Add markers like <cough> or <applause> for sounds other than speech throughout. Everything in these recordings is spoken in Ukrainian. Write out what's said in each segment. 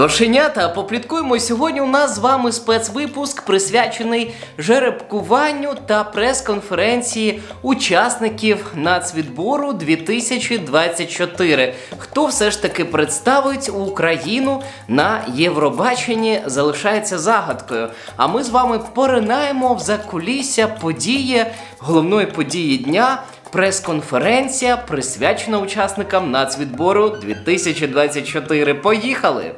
Кошенята, попліткуємо сьогодні. У нас з вами спецвипуск присвячений жеребкуванню та прес-конференції учасників нацвідбору 2024. Хто все ж таки представить Україну на Євробаченні, залишається загадкою. А ми з вами поринаємо в закулісся події головної події дня. Прес-конференція присвячена учасникам нацвідбору 2024. Поїхали!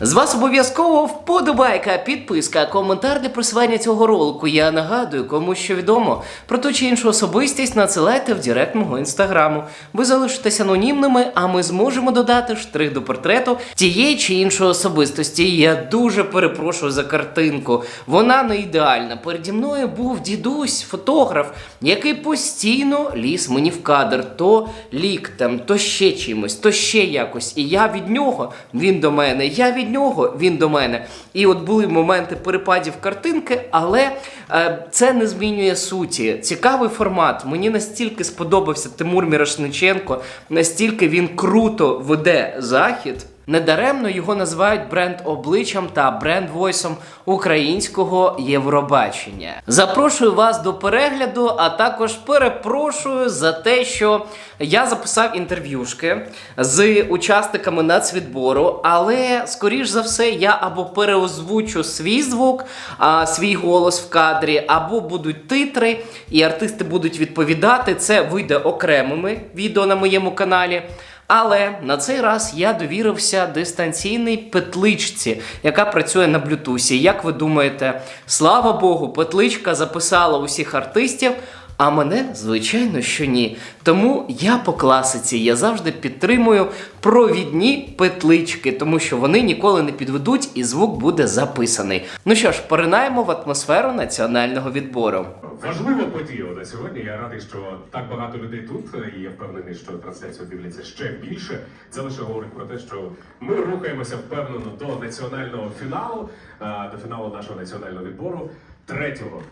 З вас обов'язково вподобайка, підписка, коментар для просування цього ролику. Я нагадую, кому що відомо про ту чи іншу особистість надсилайте в директ мого інстаграму. Ви залишитесь анонімними, а ми зможемо додати штрих до портрету тієї чи іншої особистості. Я дуже перепрошую за картинку. Вона не ідеальна. Переді мною був дідусь, фотограф, який постійно ліз мені в кадр, то ліктем, то ще чимось, то ще якось. І я від нього, він до мене, я від нього, він до мене. І от були моменти перепадів картинки, але е, це не змінює суті. Цікавий формат. Мені настільки сподобався Тимур Мірошниченко, настільки він круто веде захід. Недаремно його називають бренд обличчям та бренд войсом українського Євробачення. Запрошую вас до перегляду, а також перепрошую за те, що я записав інтерв'юшки з учасниками нацвідбору, але скоріш за все я або переозвучу свій звук, а, свій голос в кадрі, або будуть титри, і артисти будуть відповідати. Це вийде окремими відео на моєму каналі. Але на цей раз я довірився дистанційній петличці, яка працює на блютусі. Як ви думаєте, слава Богу, петличка записала усіх артистів. А мене, звичайно, що ні. Тому я по класиці я завжди підтримую провідні петлички, тому що вони ніколи не підведуть і звук буде записаний. Ну що ж, поринаємо в атмосферу національного відбору. Важлива подія на сьогодні. Я радий, що так багато людей тут, і я впевнений, що трансляцію дивляться ще більше. Це лише говорить про те, що ми рухаємося впевнено до національного фіналу, до фіналу нашого національного відбору третього.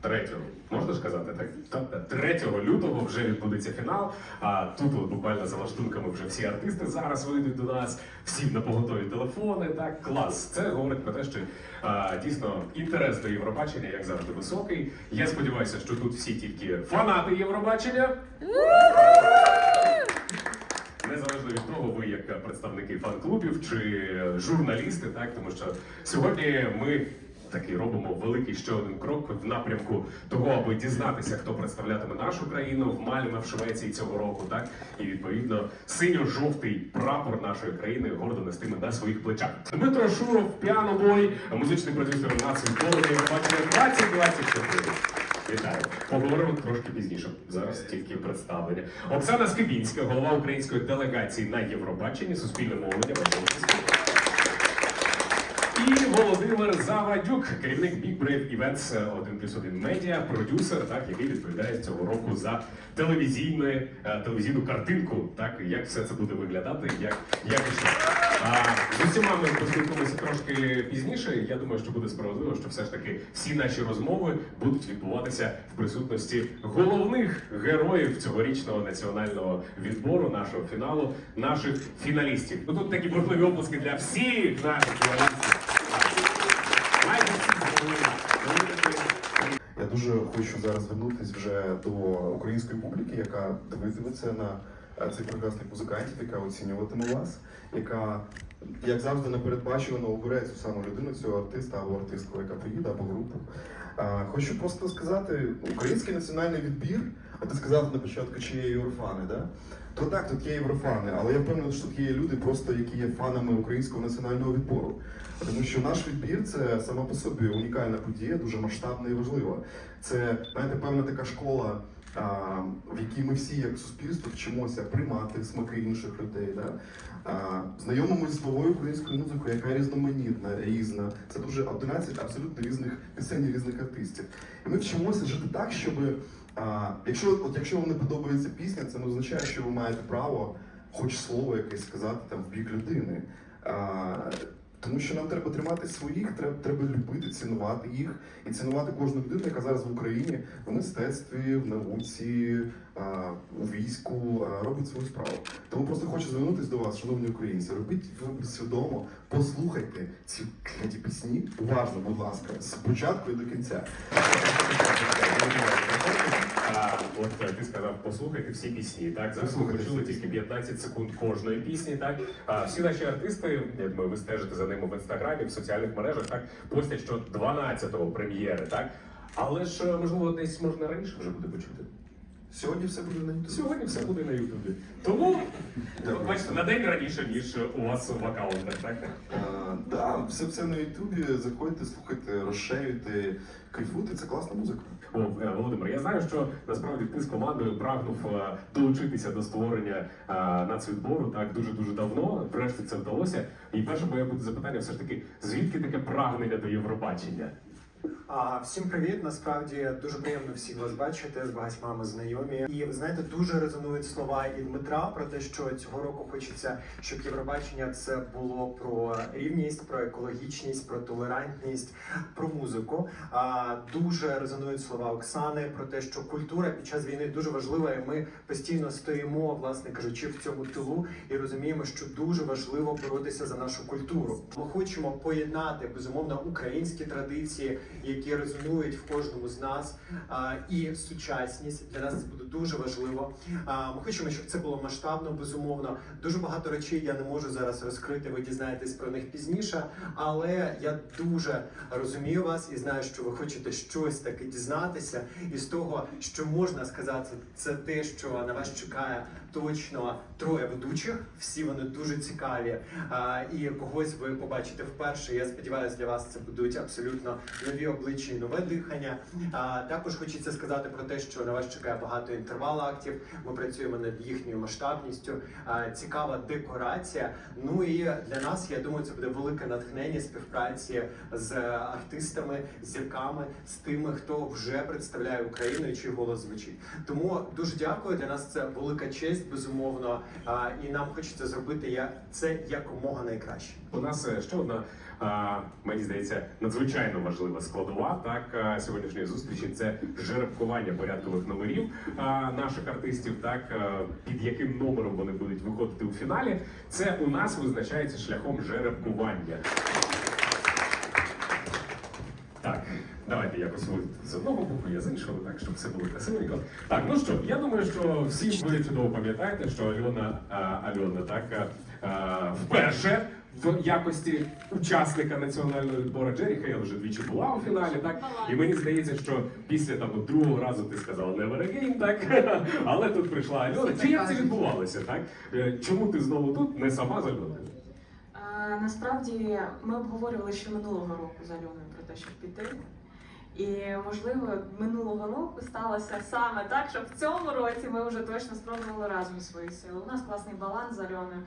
Третього, можна сказати так? Так, 3 лютого вже відбудеться фінал. А тут от буквально за лаштунками вже всі артисти зараз вийдуть до нас, всі на поготові телефони. Так, клас. Це говорить про те, що а, дійсно інтерес до Євробачення, як завжди, високий. Я сподіваюся, що тут всі тільки фанати Євробачення. Незалежно від того, ви як представники фан-клубів чи журналісти, так тому що сьогодні ми таки робимо великий ще один крок в напрямку того, аби дізнатися, хто представлятиме нашу країну в Мальме в Швеції цього року, так і відповідно синьо-жовтий прапор нашої країни гордо нестиме на своїх плечах. Дмитро Шуров, піанобой, музичний продюсер нацвідбору Євробачення 2024. Вітаю. Поговоримо трошки пізніше. Зараз тільки представлення. Оксана Скибінська, голова української делегації на Євробаченні, суспільне мовлення. І Володимир Завадюк, керівник Big Brave Events 1 плюс 1 медіа, продюсер, так, який відповідає цього року за телевізійну, е, телевізійну картинку, так, як все це буде виглядати, як, як і що. А, з усіма ми поспілкуємося трошки пізніше. Я думаю, що буде справедливо, що все ж таки всі наші розмови будуть відбуватися в присутності головних героїв цьогорічного національного відбору, нашого фіналу, наших фіналістів. Ну тут такі бурхливі оплески для всіх наших фіналістів. Дуже хочу зараз звернутися вже до української публіки, яка дивиться на е, цих прекрасних музикантів, яка оцінюватиме вас, яка, як завжди, непередбачувано обере цю саму людину, цього артиста або артистку, яка приїде, або групу. Е, Хочу просто сказати, український національний відбір, ти сказав на початку, чи є єврофани, да? То так, тут є єврофани, але я впевнений, що тут є люди, просто які є фанами українського національного відбору. Тому що наш відбір це сама по собі унікальна подія, дуже масштабна і важлива. Це знаєте, певна така школа, в якій ми всі, як суспільство, вчимося приймати смаки інших людей. Да? Знайомимось з новою українською музикою, яка різноманітна, різна. Це дуже 11 абсолютно різних пісень різних артистів. І ми вчимося жити так, щоб якщо, от, якщо вам не подобається пісня, це не означає, що ви маєте право хоч слово якесь сказати там в бік людини. А, тому що нам треба тримати своїх, треба, треба любити, цінувати їх і цінувати кожну людину, яка зараз в Україні в мистецтві, в науці, а, у війську е, робить свою справу. Тому просто хочу звернутися до вас, шановні українці. Робіть свідомо, послухайте ці кляті пісні. Уважно, будь ласка, з початку і до кінця. А, от е, ти сказав, послухайте всі пісні. Так зараз ми почули тільки 15 секунд кожної пісні. Так а всі наші артисти, я думаю, ви стежите за ними в інстаграмі, в соціальних мережах, так постять, що 12-го прем'єри, так. Але ж е, можливо десь можна раніше вже буде почути. Сьогодні все буде на YouTube. Сьогодні все буде на Ютубі. Тому бачите, на день раніше, ніж у вас в аккаунтах, так? Да, все все на Ютубі. Заходьте, слухайте, розширюйте, кайфуйте, це класна музика. О, е, Володимир, я знаю, що насправді ти з командою прагнув е, долучитися до створення е, нацвідбору так дуже дуже давно. Врешті це вдалося. І перше моє буде запитання, все ж таки, звідки таке прагнення до Євробачення? А, всім привіт! Насправді дуже приємно всіх вас бачити з багатьма ми знайомі. І ви знаєте, дуже резонують слова і Дмитра про те, що цього року хочеться, щоб Євробачення це було про рівність, про екологічність, про толерантність, про музику. А дуже резонують слова Оксани про те, що культура під час війни дуже важлива, і ми постійно стоїмо, власне кажучи, в цьому тилу і розуміємо, що дуже важливо боротися за нашу культуру. Ми хочемо поєднати безумовно українські традиції, які резонують в кожному з нас, і сучасність для нас це буде дуже важливо. Ми хочемо, щоб це було масштабно, безумовно. Дуже багато речей я не можу зараз розкрити. Ви дізнаєтесь про них пізніше, але я дуже розумію вас і знаю, що ви хочете щось таке дізнатися. І з того, що можна сказати, це те, що на вас чекає точно троє ведучих. Всі вони дуже цікаві. І когось ви побачите вперше. Я сподіваюся, для вас це будуть абсолютно нові обличчя і нове дихання. А, також хочеться сказати про те, що на вас чекає багато інтервал актів. Ми працюємо над їхньою масштабністю. Цікава декорація. Ну і для нас, я думаю, це буде велике натхнення співпраці з артистами, зірками, з тими, хто вже представляє Україну і чий голос звучить. Тому дуже дякую. Для нас це велика честь, безумовно. І нам хочеться зробити це якомога найкраще. У нас е, ще одна, мені здається, надзвичайно важлива складова так сьогоднішньої зустрічі. Це жеребкування порядкових номерів наших артистів. Так під яким номером вони будуть виходити у фіналі. Це у нас визначається шляхом жеребкування. Так, давайте якось ви з одного боку, я з іншого, так, щоб все було красивенько. Так, ну що, я думаю, що всі ви чудово пам'ятаєте, що Альона а, Альона так а, вперше в якості учасника національного відбору Джері Хейл вже двічі була у фіналі, так? І мені здається, що після там другого разу ти сказала never again, так? <laughs> Але тут прийшла Альона. Чи як це відбувалося, так? Е, Чому ти знову тут, не сама з Альоною? Насправді ми обговорювали ще минулого року з Альоною про те, щоб піти. І можливо, минулого року сталося саме так, щоб в цьому році ми вже точно спробували разом свої сили. У нас класний баланс з Альоною,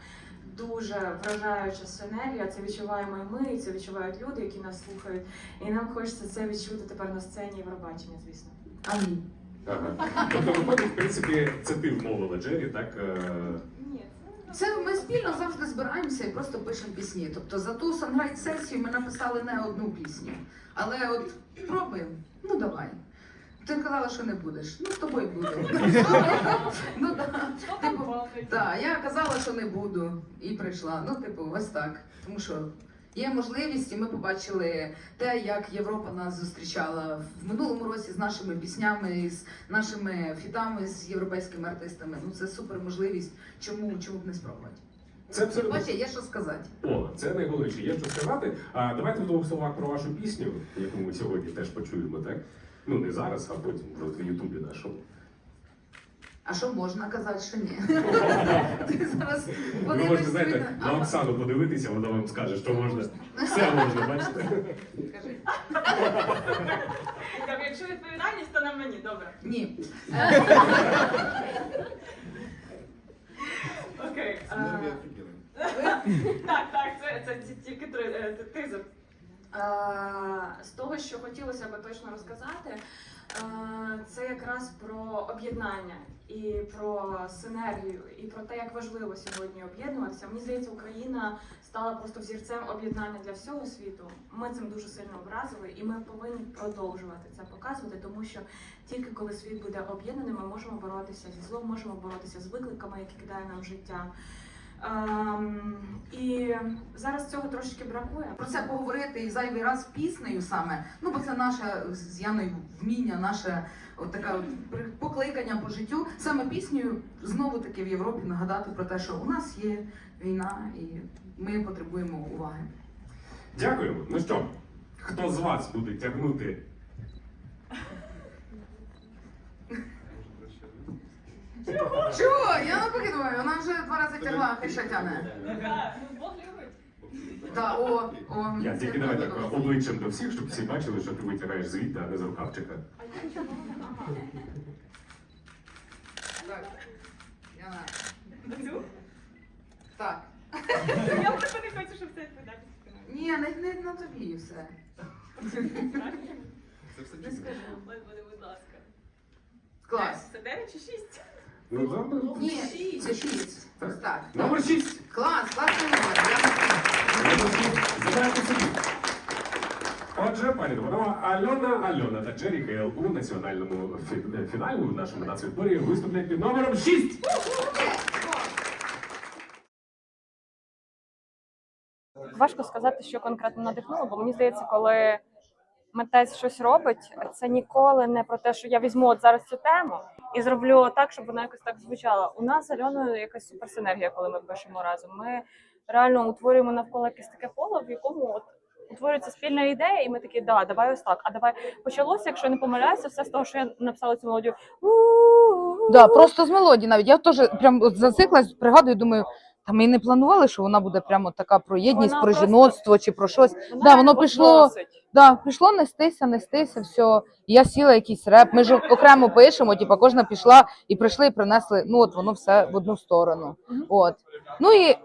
дуже вражаюча синергія. Це відчуваємо і ми, і це відчувають люди, які нас слухають. І нам хочеться це відчути тепер на сцені Євробачення, звісно. Амінь. Ага. Тобто, виходить, в принципі, це ти вмовила Джері, так? е, Ні, Це ми спільно завжди збираємося і просто пишемо пісні. Тобто за ту санграйт сесію ми написали не одну пісню. Але от пробуємо. Ну давай. Ти казала, що не будеш. Ну з тобою буду. <laughs> ну так. Типу, так, я казала, що не буду, і прийшла. Ну, типу, ось так. Тому що є можливість, і ми побачили те, як Європа нас зустрічала в минулому році з нашими піснями, з нашими фітами, з європейськими артистами. Ну це супер можливість. Чому, чому б не спробувати? Це абсолютно Бачите, є що сказати. О, це найголовніше. Є що сказати. А давайте в двох словах про вашу пісню, яку ми сьогодні теж почуємо, так? Ну не зараз, а потім от в Ютубі нашому. А що можна казати, що ні? <laughs> Ти зараз Ви можете знаєте на- на Оксану подивитися, вона вам скаже, що можна. Все можна, бачите? Скажи. <laughs> Якщо відповідальність, то на мені, добре. Ні. <laughs> Окей. а, Синергія офігенна. Так, так, це, це ті- тільки три, А, з того, що хотілося би точно розказати, Е, Це якраз про об'єднання і про синергію, і про те, як важливо сьогодні об'єднуватися. Мені здається, Україна стала просто взірцем об'єднання для всього світу. Ми цим дуже сильно образили, і ми повинні продовжувати це показувати, тому що тільки коли світ буде об'єднаний, ми можемо боротися зі злом, можемо боротися з викликами, які кидає нам життя. Ем, і зараз цього трошки бракує. Про це поговорити і зайвий раз піснею саме. Ну бо це наше з Яною вміння, наше от таке от покликання по життю. Саме піснею знову таки в Європі нагадати про те, що у нас є війна і ми потребуємо уваги. Дякуємо. Ну що, хто з вас буде тягнути? Чого? Чого? Я не покидаю, вона вже два рази тягла, ще тягне. Бог любить. Да, о, о, Я тільки давай так обличчям до всіх, щоб всі бачили, що ти витираєш звідти, а не з рукавчика. Так. Яна. Так. Я просто не хочу, щоб це відповідальність. Ні, не, не на тобі все. Не скажу. будь ласка. Клас. Це 9 чи 6? Ну. Ні, це шість. Так. Номер 6. Клас, класний номер. Я собі. Отже, пані Доманова, Альона Альона та Джері Хейл у національному фі- фіналі в нашому нацвідборі виступлять під номером 6. Важко сказати, що конкретно надихнуло, бо мені здається, коли митець щось робить, це ніколи не про те, що я візьму от зараз цю тему і зроблю так, щоб вона якось так звучала. У нас з Альоною якась суперсинергія, коли ми пишемо разом. Ми реально утворюємо навколо якесь таке поле, в якому от утворюється спільна ідея, і ми такі, да, давай ось так. А давай почалося, якщо я не помиляюся, все з того, що я написала цю мелодію. Да, просто з мелодії навіть. Я теж прям от зациклась, пригадую, думаю, та ми і не планували, що вона буде прямо така про єдність, Вона про просто- жіноцтво чи про щось. Вона Да, воно пішло- носить. Да, пішло нестися, нестися, все. І я сіла якийсь реп. Ми ж окремо пишемо, типу, кожна пішла і прийшли і принесли. Ну от воно все в одну сторону. От. Ну і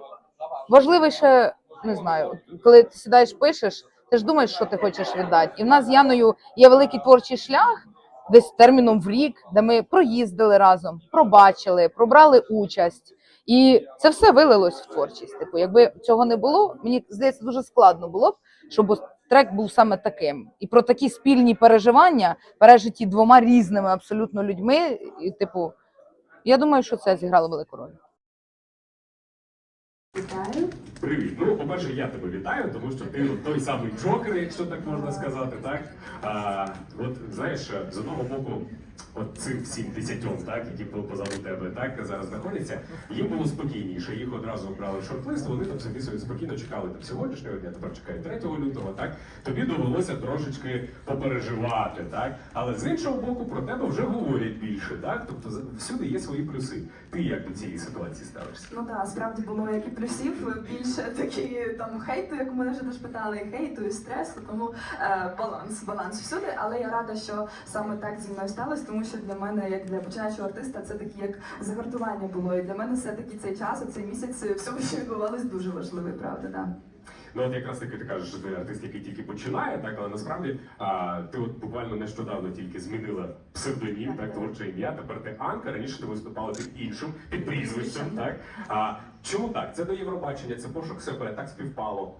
важливіше, не знаю, коли ти сідаєш, пишеш, ти ж думаєш, що ти хочеш віддати. І в нас з Яною є великий творчий шлях, десь терміном в рік, де ми проїздили разом, пробачили, пробрали участь. І це все вилилось в творчість. Типу, якби цього не було, мені здається, дуже складно було б, щоб трек був саме таким. І про такі спільні переживання, пережиті двома різними абсолютно людьми. І, типу, я думаю, що це зіграло велику роль. Вітаю. Привіт. Ну, по-перше, я тебе вітаю, тому що ти той самий Джокер, якщо так можна сказати, так? А, от знаєш, з одного боку, от цим всім десятьом, так, які по- позаду тебе так зараз знаходяться, їм було спокійніше. Їх одразу обрали в шорт-лист, вони там собі собі спокійно чекали там сьогоднішнього дня, тепер чекають 3 лютого, так? Тобі довелося трошечки попереживати, так? Але з іншого боку, про тебе вже говорять більше, так? Тобто всюди є свої плюси. Ти як до цієї ситуації ставишся? Ну так, справді було як і плюсів, більше такі там хейту, як мене вже теж питали, хейту, і стресу, тому е, баланс, баланс всюди. Але я рада, що саме так зі мною сталося, тому що для мене, як для починаючого артиста, це таке як загартування було. І для мене все-таки цей час, цей місяць, всього, що відбувалось, дуже важливий, правда, так. Ну от якраз таки ти кажеш, що ти артист, який тільки починає, так але насправді а, ти от буквально нещодавно тільки змінила псевдонім, так творче ім'я. Тепер ти Анка. Раніше ти виступала під іншим, під прізвищем. Так а чому так? Це до Євробачення, це пошук себе, так співпало.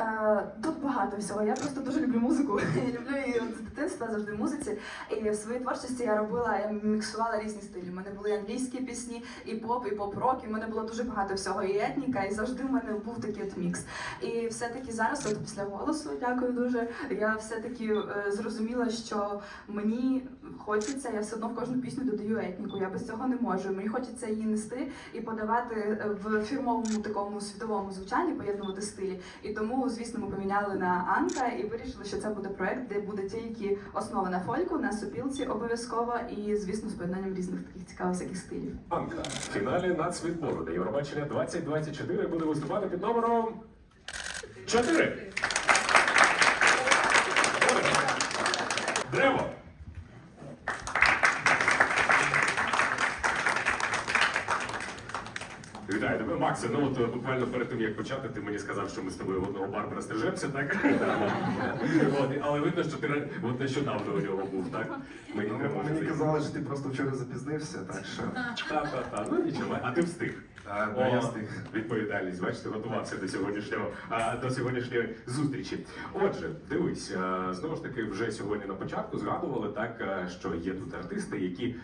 Е, Тут багато всього. Я просто дуже люблю музику. <laughs> Я люблю її з дитинства завжди в музиці. І в своїй творчості я робила, я міксувала різні стилі. У мене були англійські пісні, і поп, і поп-рок. І в мене було дуже багато всього. І етніка, і завжди в мене був такий от мікс. І все-таки зараз, от після голосу, дякую дуже. Я все-таки е, зрозуміла, що мені хочеться, я все одно в кожну пісню додаю етніку. Я без цього не можу. Мені хочеться її нести і подавати е, в фірмовому такому світовому звучанні, поєднувати стилі. І тому, звісно, ми поміняли на Анка і вирішили, що це буде проект, де буде тільки основа на фольку, на сопілці обов'язково, і звісно, з поєднанням різних таких цікавих всяких стилів. Анка в фіналі нацвідбору до Євробачення 2024 буде виступати під номером 4. Древо. Вітаю тебе, Максе. Ну от е, буквально перед тим як почати, ти мені сказав, що ми з тобою в одного барбера стрижемося, так? От, але видно, що ти от нещодавно у нього був, так? Мені Ну, мені казали, що ти просто вчора запізнився, так що Та-та-та, ну нічого, а ти встиг. а, О, я встиг. Відповідальність, бачите, готувався до сьогоднішнього до сьогоднішньої зустрічі. Отже, дивись, знову ж таки, вже сьогодні на початку згадували так, що є тут артисти, які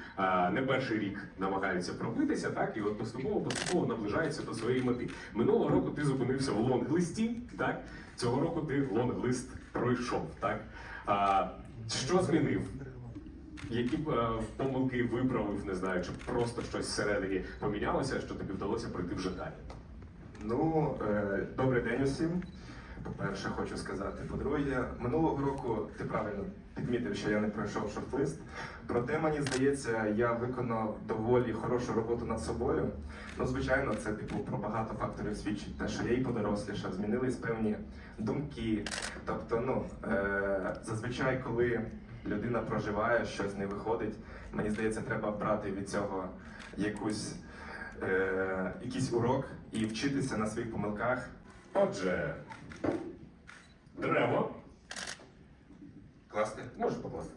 не перший рік намагаються пробитися, так і от поступово поступово наближаються до своєї мети. Минулого року ти зупинився в лонглисті, так цього року ти лонглист пройшов. Так а, що змінив? Які б е, помилки виправив, не знаю, чи просто щось всередині помінялося, що тобі вдалося пройти вже далі? Ну, е, добрий день усім. По-перше, хочу сказати. По-друге, минулого року ти правильно підмітив, що я не пройшов шорт-лист. Проте, мені здається, я виконав доволі хорошу роботу над собою. Ну, звичайно, це типу про багато факторів свідчить. Те, що я і подорослішав, змінились певні думки. Тобто, ну е, зазвичай, коли людина проживає, щось не виходить, мені здається, треба брати від цього якусь е, якийсь урок і вчитися на своїх помилках. Отже, дерево. Класти? Може покласти.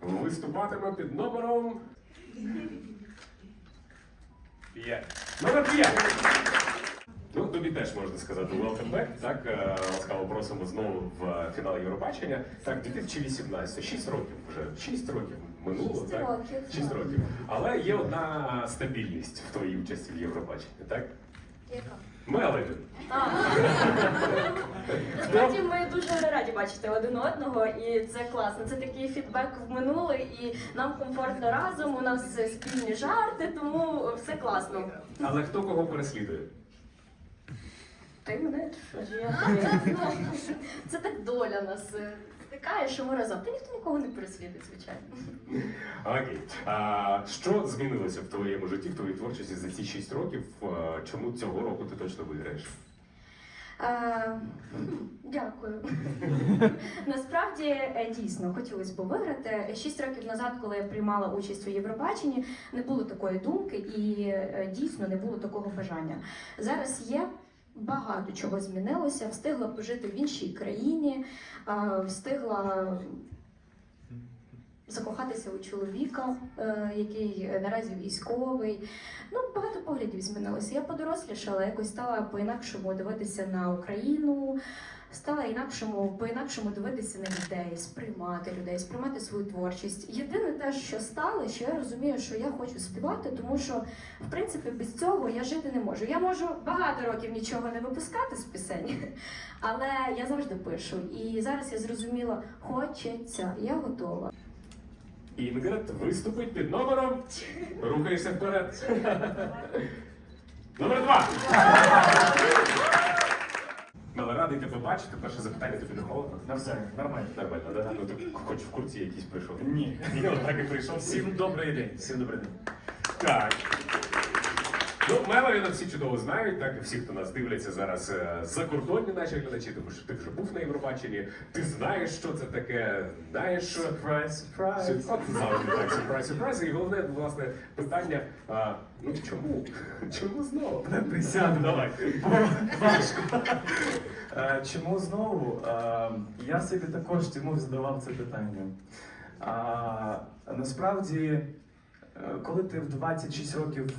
Виступатиме під номером. П'ять. Номер п'ять. Ну, тобі теж можна сказати welcome back, так? Е, Ласкаво просимо знову в фінал Євробачення. Так, 2018, 6 років вже. 6 років минуло, Шість так? років. 6 років. Але є одна стабільність в твоїй участі в Євробаченні, так? Яка? Мелоді. Насправді ми дуже раді бачити один одного, і це класно. Це такий фідбек в минуле, і нам комфортно разом. У нас спільні жарти, тому все класно. Але хто кого переслідує? Ти мене що ж я? Це так доля нас е, що ми разом. Та ніхто нікого не переслідує, звичайно. Окей. А, що змінилося в твоєму житті, в твоїй творчості за ці 6 років? А, чому цього року ти точно виграєш? Е, хм, Дякую. Насправді е, дійсно хотілося б виграти. Шість років назад, коли я приймала участь у Євробаченні, не було такої думки і е, дійсно не було такого бажання. Зараз є. Багато чого змінилося, встигла пожити в іншій країні, встигла закохатися у чоловіка, е, який наразі військовий. Ну, багато поглядів змінилося. Я подорослішала, якось стала по-інакшому дивитися на Україну, стала інакшому, по-інакшому дивитися на людей, сприймати людей, сприймати свою творчість. Єдине те, що стало, що я розумію, що я хочу співати, тому що в принципі без цього я жити не можу. Я можу багато років нічого не випускати з пісень, <laughs> але я завжди пишу. І зараз я зрозуміла, хочеться, я готова. Інгрид виступить під номером. Рухаєшся вперед. <laughs> Номер два. Радий тебе бачити. Перше запитання тобі не холодно. На все, нормально. Нормально, да? Ну ти хоч в курці якийсь прийшов. Ні. я так і прийшов. Всім добрий день. Всім добрий день. Так. Ну, Меловіна всі чудово знають, так і всі, хто нас дивляться зараз е, закордонні наші глядачі, тому що ти вже був на Євробаченні, ти знаєш, що це таке, знаєш, От завжди так, сюрприз, сюрприз. І головне, власне, питання: а, ну чому? Чому знову? Присяду. Давай. Важко. Е, Чому знову? Е, Я собі також чому задавав це питання. А, Насправді, коли ти в 26 років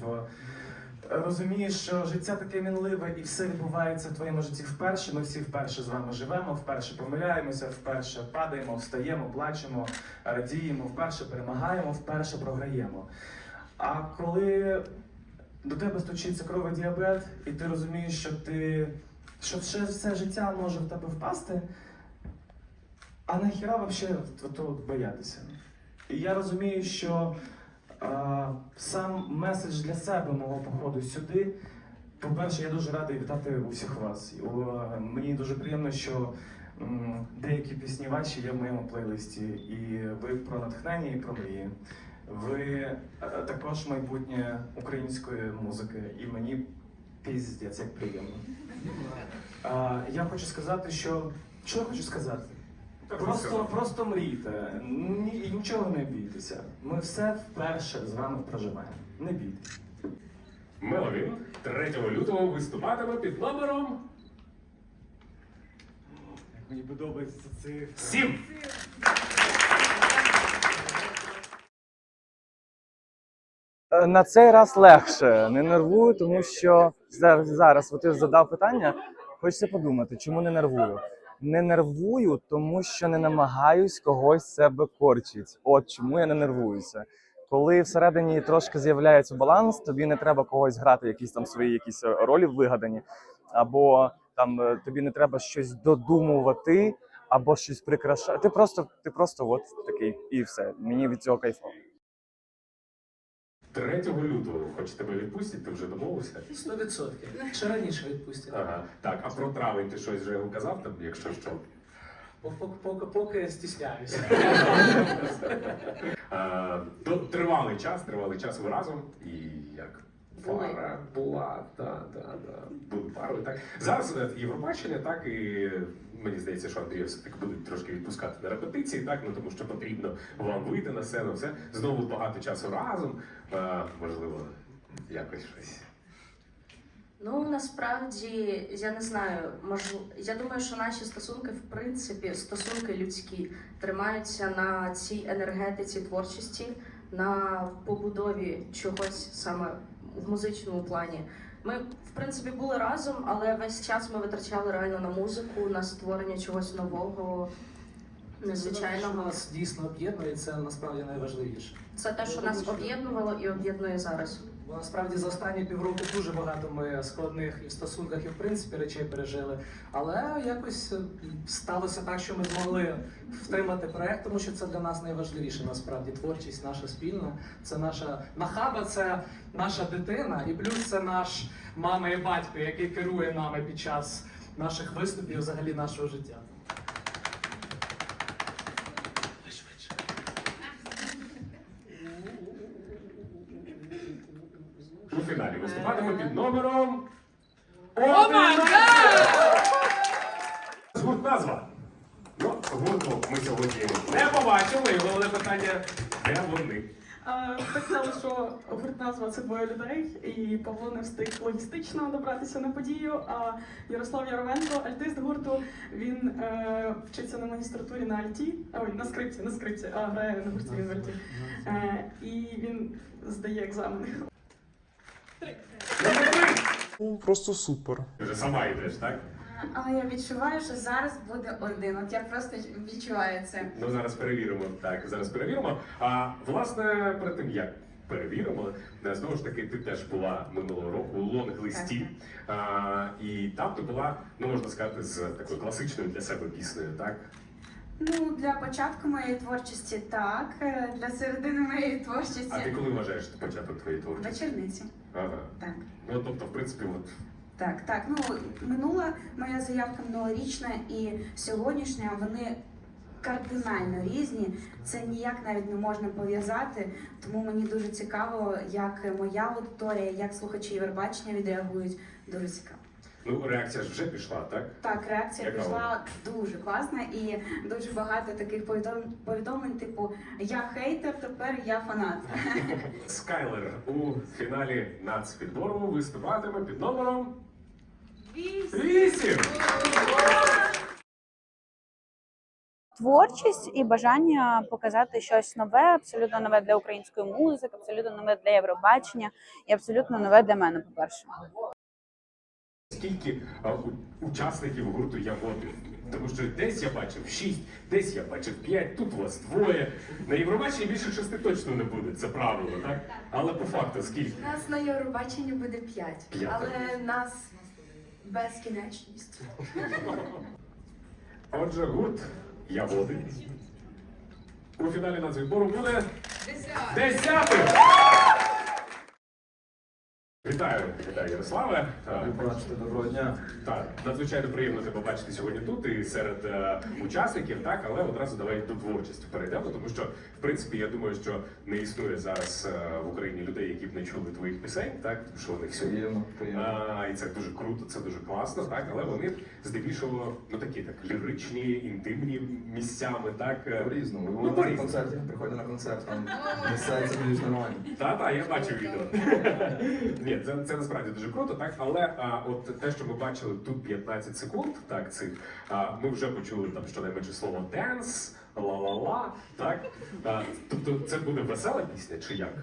розумієш, що життя таке мінливе і все відбувається в твоєму житті вперше, ми всі вперше з вами живемо, вперше помиляємося, вперше падаємо, встаємо, плачемо, радіємо, вперше перемагаємо, вперше програємо. А коли до тебе стучить цукровий діабет, і ти розумієш, що ти що ще все життя може в тебе впасти, а нахіра взагалі боятися? І я розумію, що сам меседж для себе мого походу сюди. По-перше, я дуже радий вітати усіх вас. Мені дуже приємно, що деякі пісні ваші є в моєму плейлисті, і ви про натхнення і про мрії. Ви е, також майбутнє української музики, і мені піздець як приємно. Я хочу сказати, що. Що я хочу сказати? Просто, просто мрійте, ні, і нічого не бійтеся. Ми все вперше з вами проживаємо. Не бійтесь. Меловін 3 лютого виступатиме під номером Мені подобається цифра. 7. Е, На цей раз легше, не нервую, тому що зараз, зараз от ти задав питання, хочеться подумати, чому не нервую. Не нервую, тому що не намагаюсь когось себе корчить. От чому я не нервуюся. Коли всередині трошки з'являється баланс, тобі не треба когось грати, якісь там свої якісь ролі вигадані, або там е, тобі не треба щось додумувати, або щось прикрашати. Ти просто, ти просто от такий, і все. Мені від цього кайфово. 3 лютого, хоч тебе відпустять, ти вже домовився? 100%. Ще раніше відпустять. Ага. Так, а про травень ти щось вже казав там, якщо що? Поки, поки стісняюся. <laughs> Тривалий час, тривалий час ви разом і як пара була, да, да, да. Були так. Зараз е, Євробачення, так і мені здається, що Андрія все-таки будуть трошки відпускати на репетиції, так, ну тому що потрібно вам вийти на сцену, все. Знову багато часу разом. А, можливо, якось щось. Ну насправді я не знаю, можу. Я думаю, що наші стосунки, в принципі, стосунки людські тримаються на цій енергетиці творчості, на побудові чогось саме в музичному плані. Ми, в принципі, були разом, але весь час ми витрачали реально на музику, на створення чогось нового, незвичайного. нас дійсно об'єднує, це насправді найважливіше. Це те, що нас об'єднувало і об'єднує зараз. Бо насправді за останні півроку дуже багато ми складних і в стосунках, і в принципі речей пережили. Але якось е, сталося так, що ми змогли втримати проект, тому що це для нас найважливіше. Насправді творчість наша спільна. Це наша нахаба, це наша дитина, і плюс це наш мама і батько, який керує нами під час наших виступів, взагалі нашого життя. У фіналі виступатиме під номером. Гурт назва. Ну, гурту ми сьогодні не побачили. І головне питання, де вони? Стало, що гурт назва це двоє людей, і Павло не встиг логістично добратися на подію. А Ярослав Яровенко, альтист гурту, він е, вчиться на магістратурі на альті, ой, на скрипці, на скрипці, а грає на гурті він в альті. Е, і він здає екзамени. Просто супер. Ти вже сама йдеш, так? Але я відчуваю, що зараз буде один. От я просто відчуваю це. Ну зараз перевіримо. Так, зараз перевіримо. А власне, перед тим як перевіримо, е, знову ж таки, ти теж була минулого року у лонг-листі. А, і там ти була, ну можна сказати, з такою класичною для себе піснею, так? Ну, для початку моєї творчості так, е, для середини моєї творчості А ти коли вважаєш початок твоєї творчості? вечорниці. Так. Ну тобто, в принципі, от Так, так. Ну минула моя заявка минулорічна і сьогоднішня вони кардинально різні. Це ніяк навіть не можна пов'язати. Тому мені дуже цікаво, як моя аудиторія, як слухачі Євробачення відреагують. Дуже цікаво. Ну реакція ж вже пішла, так? Так, реакція Яка пішла дуже класна і дуже багато таких повідом- повідомлень, типу Я хейтер, тепер я фанат. <laughs> Скайлер у фіналі нацпідбору виступатиме під номером 8! Творчість і бажання показати щось нове, абсолютно нове для української музики, абсолютно нове для Євробачення і абсолютно нове для мене, по-перше. Скільки а, у- учасників гурту я води? Тому що десь я бачив шість, десь я бачив п'ять, тут у вас двоє. На Євробаченні більше шести точно не буде, це правило, так? Але по факту скільки? Нас на Євробаченні буде п'ять, П'ять. але нас безкінечність. <laughs> Отже, гурт я води. У фіналі нацвідбору буде десятим! Вітаю, вітаю, Ярославе. Бачите, доброго дня. Так, надзвичайно приємно тебе бачити сьогодні тут і серед е, учасників, так, але одразу давай до творчості перейдемо, тому що в принципі я думаю, що не існує зараз е, в Україні людей, які б не чули твоїх пісень, так, тому що вони всюди. Приємно, приємно. А, і це дуже круто, це дуже класно, так, але вони здебільшого ну такі так ліричні, інтимні місцями, так. е, По-різному. Ну, на по-різному. концерті, приходьте на концерт, там місця більш нормально. Та, та, я бачив відео. <laughs> Ні, Ні, це, це насправді дуже круто, так. Але а, от те, що ми бачили тут 15 секунд, так цих а, ми вже почули там щонайменше слово dance, ла-ла-ла, так. А, тобто це буде весела пісня чи як?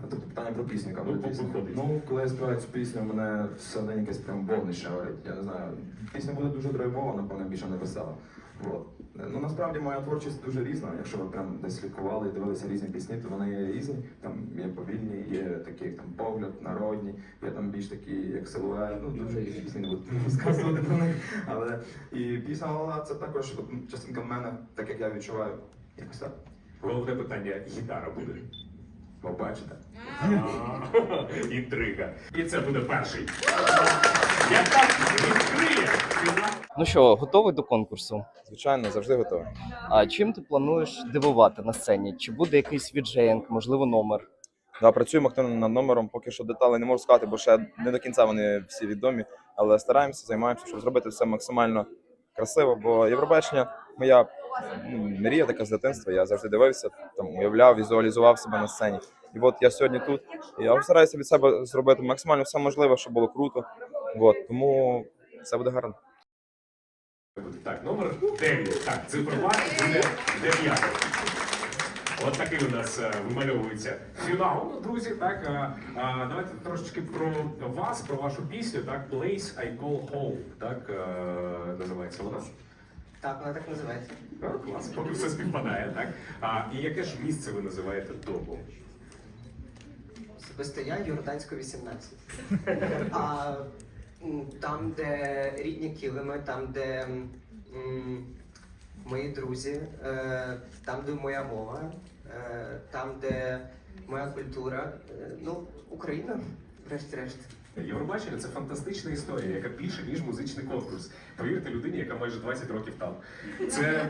Тобто питання про пісню, яка Ну, буде пісня. Ну, коли я співаю цю пісню, в мене всередині якесь прям вогнище горить. Я не знаю. Пісня буде дуже драйвова, напевно, більше не весела. От. Ну насправді моя творчість дуже різна. Якщо ви прям десь слідкували і дивилися різні пісні, то вони є різні. Там є повільні, є такі, як там погляд, народні, є там більш такі, як силует. Ну дуже різні пісні не буду <laughs> розказувати про них. Але і пісня Лала це також от, частинка мене, так як я відчуваю. Якось так. Головне питання гітара буде. Побачите? <laughs> Інтрига. І це буде перший. Яка відкриє фінал. Ну що, готовий до конкурсу? Звичайно, завжди готовий. А чим ти плануєш дивувати на сцені? Чи буде якийсь віджеїнг, можливо, номер? Да, працюємо активно над номером, поки що деталей не можу сказати, бо ще не до кінця вони всі відомі. Але стараємося, займаємося, щоб зробити все максимально красиво. Бо Євробачення моя ну, мрія така з дитинства. Я завжди дивився, там уявляв, візуалізував себе на сцені. І от я сьогодні тут. І я стараюся від себе зробити максимально все можливе, щоб було круто. От, тому все буде гарно. Так, номер 9. Так, цифрова буде 9. От такий у нас е, вимальовується фінал. Ну, друзі, так, а, а, давайте трошечки про вас, про вашу пісню, так, Place I Call Home, так, е, називається вона. Так, вона так називається. А, клас, поки все співпадає, так. А, і яке ж місце ви називаєте домом? Особисто я Йорданську 18. <laughs> А там, де рідні килими, там, де мої друзі, е, там, де моя мова, е, там, де моя культура, е, ну, Україна, врешті-решт. Євробачення це фантастична історія, яка більше, ніж музичний конкурс. Повірте людині, яка майже 20 років там. Це,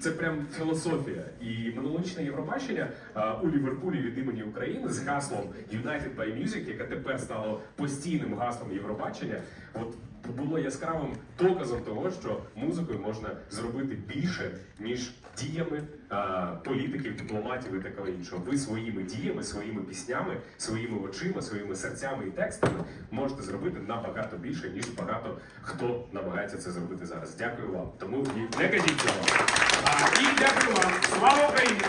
це прям філософія. І минулорічне Євробачення а, у Ліверпулі від імені України з гаслом United by Music, яке тепер стало постійним гаслом Євробачення. От було яскравим доказом того, що музикою можна зробити більше, ніж діями а, політиків, дипломатів і такого іншого. Ви своїми діями, своїми піснями, своїми очима, своїми серцями і текстами можете зробити набагато більше, ніж багато хто намагається це зробити зараз. Дякую вам. Тому не кажіть цього. І дякую вам. Слава Україні!